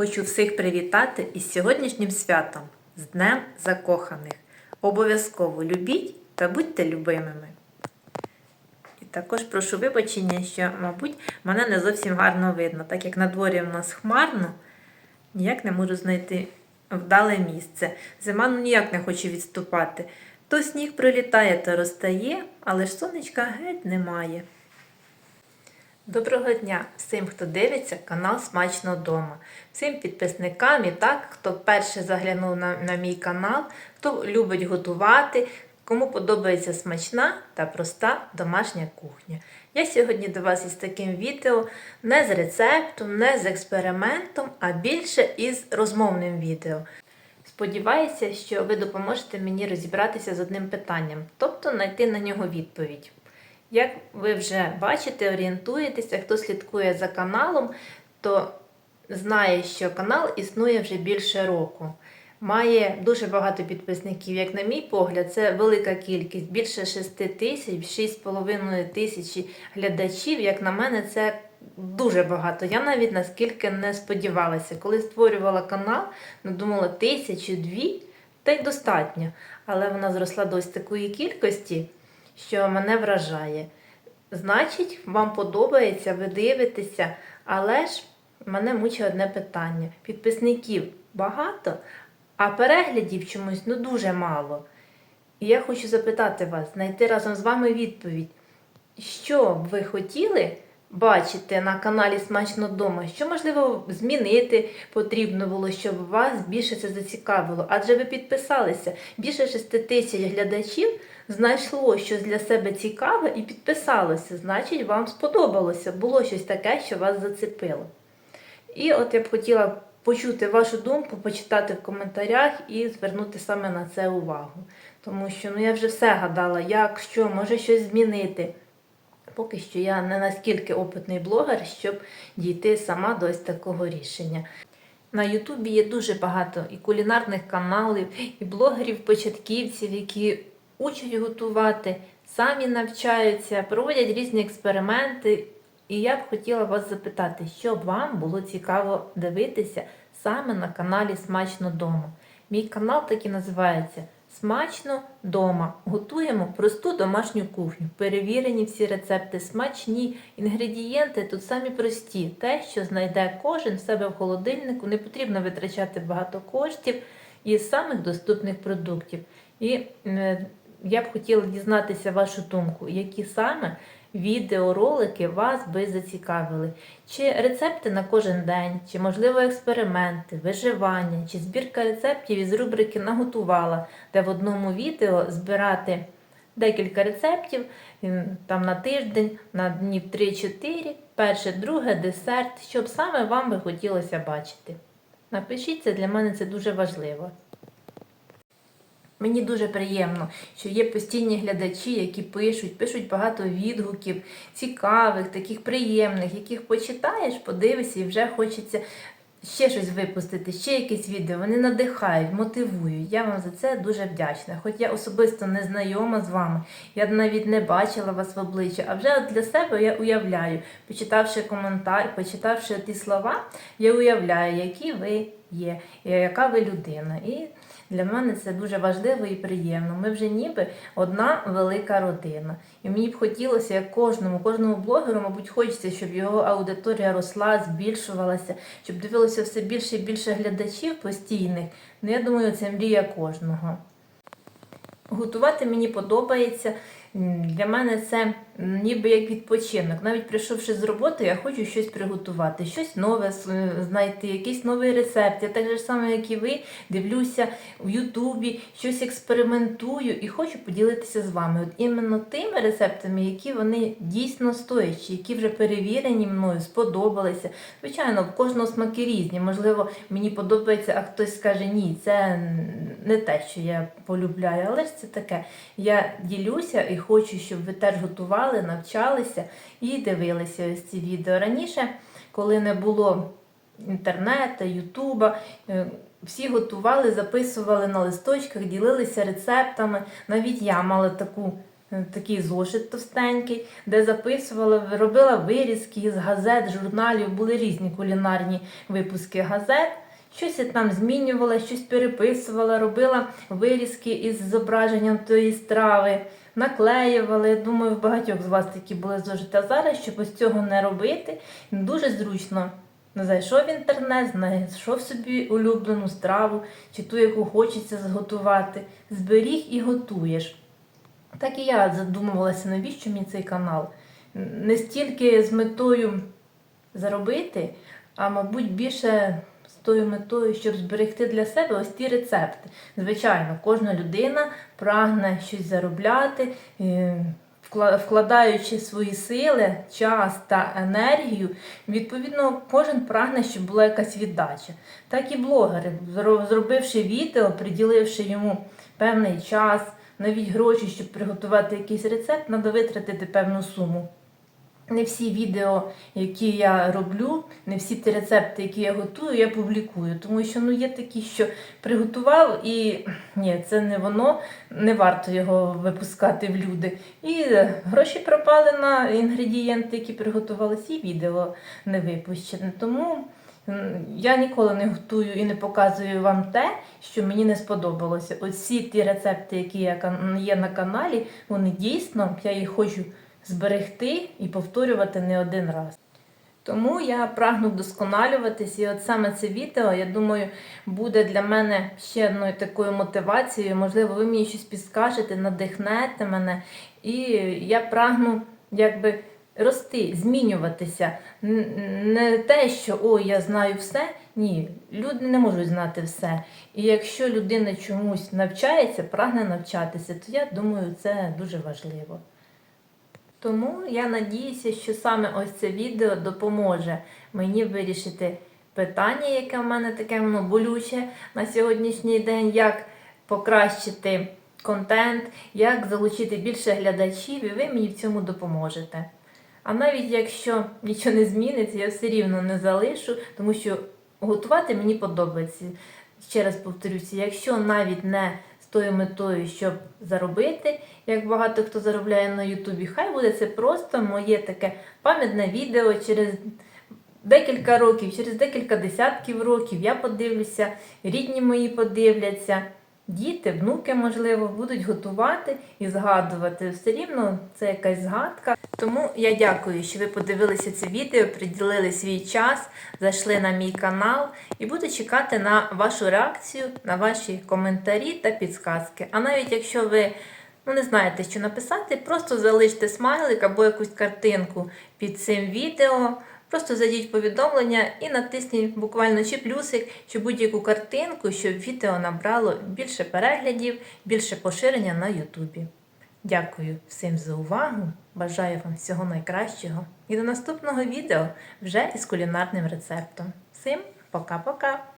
Хочу всіх привітати із сьогоднішнім святом, з Днем Закоханих. Обов'язково любіть та будьте любимими. І також прошу вибачення, що, мабуть, мене не зовсім гарно видно, так як на дворі в нас хмарно, ніяк не можу знайти вдале місце. Зима ну ніяк не хоче відступати. То сніг прилітає, то розтає, але ж сонечка геть немає. Доброго дня всім, хто дивиться канал Смачно вдома, всім підписникам і так, хто перше заглянув на, на мій канал, хто любить готувати, кому подобається смачна та проста домашня кухня. Я сьогодні до вас із таким відео не з рецептом, не з експериментом, а більше із розмовним відео. Сподіваюся, що ви допоможете мені розібратися з одним питанням, тобто знайти на нього відповідь. Як ви вже бачите, орієнтуєтеся, хто слідкує за каналом, то знає, що канал існує вже більше року. Має дуже багато підписників, як на мій погляд, це велика кількість, більше 6 тисяч, 6,5 тисячі глядачів. Як на мене, це дуже багато. Я навіть наскільки не сподівалася. Коли створювала канал, ну, думала тисячу, дві, та й достатньо. Але вона зросла до ось такої кількості що мене вражає. Значить, вам подобається, ви дивитеся, але ж мене мучить одне питання. Підписників багато, а переглядів чомусь ну дуже мало. І я хочу запитати вас, знайти разом з вами відповідь, що б ви хотіли бачити на каналі Смачно вдома, що, можливо, змінити потрібно було, щоб вас більше це зацікавило. Адже ви підписалися. Більше 6 тисяч глядачів знайшло щось для себе цікаве і підписалося. Значить, вам сподобалося, було щось таке, що вас зацепило. І от я б хотіла почути вашу думку, почитати в коментарях і звернути саме на це увагу. Тому що ну, я вже все гадала, як, що, може щось змінити. Поки що я не наскільки опитний блогер, щоб дійти сама до ось такого рішення. На Ютубі є дуже багато і кулінарних каналів, і блогерів-початківців, які учать готувати, самі навчаються, проводять різні експерименти. І я б хотіла вас запитати, що вам було цікаво дивитися саме на каналі Смачно дома. Мій канал так і називається Смачно дома. Готуємо просту домашню кухню. Перевірені всі рецепти смачні, інгредієнти тут самі прості. Те, що знайде кожен в себе в холодильнику, не потрібно витрачати багато коштів із самих доступних продуктів. І е, я б хотіла дізнатися вашу думку, які саме відеоролики вас би зацікавили. Чи рецепти на кожен день, чи, можливо, експерименти, виживання, чи збірка рецептів із рубрики Наготувала, де в одному відео збирати декілька рецептів там на тиждень, на днів 3-4, перше, друге, десерт, щоб саме вам би хотілося бачити. Напишіть це, для мене це дуже важливо. Мені дуже приємно, що є постійні глядачі, які пишуть, пишуть багато відгуків, цікавих, таких приємних, яких почитаєш, подивишся і вже хочеться ще щось випустити, ще якесь відео. Вони надихають, мотивують. Я вам за це дуже вдячна. Хоч я особисто не знайома з вами, я навіть не бачила вас в обличчя, а вже от для себе я уявляю, почитавши коментар, почитавши ті слова, я уявляю, які ви є, яка ви людина. І для мене це дуже важливо і приємно. Ми вже ніби одна велика родина. І мені б хотілося, як кожному, кожному блогеру, мабуть, хочеться, щоб його аудиторія росла, збільшувалася, щоб дивилося все більше і більше глядачів постійних. Ну, я думаю, це мрія кожного. Готувати мені подобається. Для мене це ніби як відпочинок. Навіть прийшовши з роботи, я хочу щось приготувати, щось нове знайти, якийсь новий рецепт. Я так же само, як і ви, дивлюся в Ютубі, щось експериментую і хочу поділитися з вами. От іменно тими рецептами, які вони дійсно стоячі, які вже перевірені мною, сподобалися. Звичайно, в кожного смаки різні. Можливо, мені подобається, а хтось скаже ні, це не те, що я полюбляю, але ж це таке. Я ділюся і хочу, щоб ви теж готували, навчалися і дивилися ось ці відео. Раніше, коли не було інтернету, Ютуба, е, всі готували, записували на листочках, ділилися рецептами. Навіть я мала таку е, такий зошит товстенький, де записувала, робила вирізки з газет, журналів, були різні кулінарні випуски газет. Щось я там змінювала, щось переписувала, робила вирізки із зображенням тої страви, наклеювала. Я думаю, в багатьох з вас такі були зошити. А зараз, щоб ось цього не робити, дуже зручно. Зайшов в інтернет, знайшов собі улюблену страву, чи ту, яку хочеться зготувати, зберіг і готуєш. Так і я задумувалася, навіщо мені цей канал. Не стільки з метою заробити, а мабуть, більше тою метою, щоб зберегти для себе ось ті рецепти. Звичайно, кожна людина прагне щось заробляти, е, вкладаючи свої сили, час та енергію, відповідно, кожен прагне, щоб була якась віддача. Так і блогери, зробивши відео, приділивши йому певний час, навіть гроші, щоб приготувати якийсь рецепт, треба витратити певну суму. Не всі відео, які я роблю, не всі ті рецепти, які я готую, я публікую. Тому що ну, є такі, що приготував і ні, це не воно, не варто його випускати в люди. І гроші пропали на інгредієнти, які приготувалися, і відео не випущене. Тому я ніколи не готую і не показую вам те, що мені не сподобалося. Оці ті рецепти, які є на каналі, вони дійсно, я їх хочу зберегти і повторювати не один раз. Тому я прагну вдосконалюватись, і от саме це відео, я думаю, буде для мене ще одною такою мотивацією. Можливо, ви мені щось підскажете, надихнете мене. І я прагну якби рости, змінюватися. Не те, що ой, я знаю все. Ні, люди не можуть знати все. І якщо людина чомусь навчається, прагне навчатися, то я думаю, це дуже важливо. Тому я надіюся, що саме ось це відео допоможе мені вирішити питання, яке в мене таке воно болюче на сьогоднішній день, як покращити контент, як залучити більше глядачів, і ви мені в цьому допоможете. А навіть якщо нічого не зміниться, я все рівно не залишу, тому що готувати мені подобається. Ще раз повторюся, якщо навіть не тою метою, щоб заробити, як багато хто заробляє на Ютубі, хай буде це просто моє таке пам'ятне відео через декілька років, через декілька десятків років я подивлюся, рідні мої подивляться. Діти, внуки, можливо, будуть готувати і згадувати. Все рівно це якась згадка. Тому я дякую, що ви подивилися це відео, приділили свій час, зайшли на мій канал і буду чекати на вашу реакцію, на ваші коментарі та підсказки. А навіть якщо ви ну, не знаєте, що написати, просто залиште смайлик або якусь картинку під цим відео. Просто зайдіть в повідомлення і натисніть буквально чи плюсик, чи будь-яку картинку, щоб відео набрало більше переглядів, більше поширення на Ютубі. Дякую всім за увагу. Бажаю вам всього найкращого і до наступного відео вже із кулінарним рецептом. Всім пока-пока!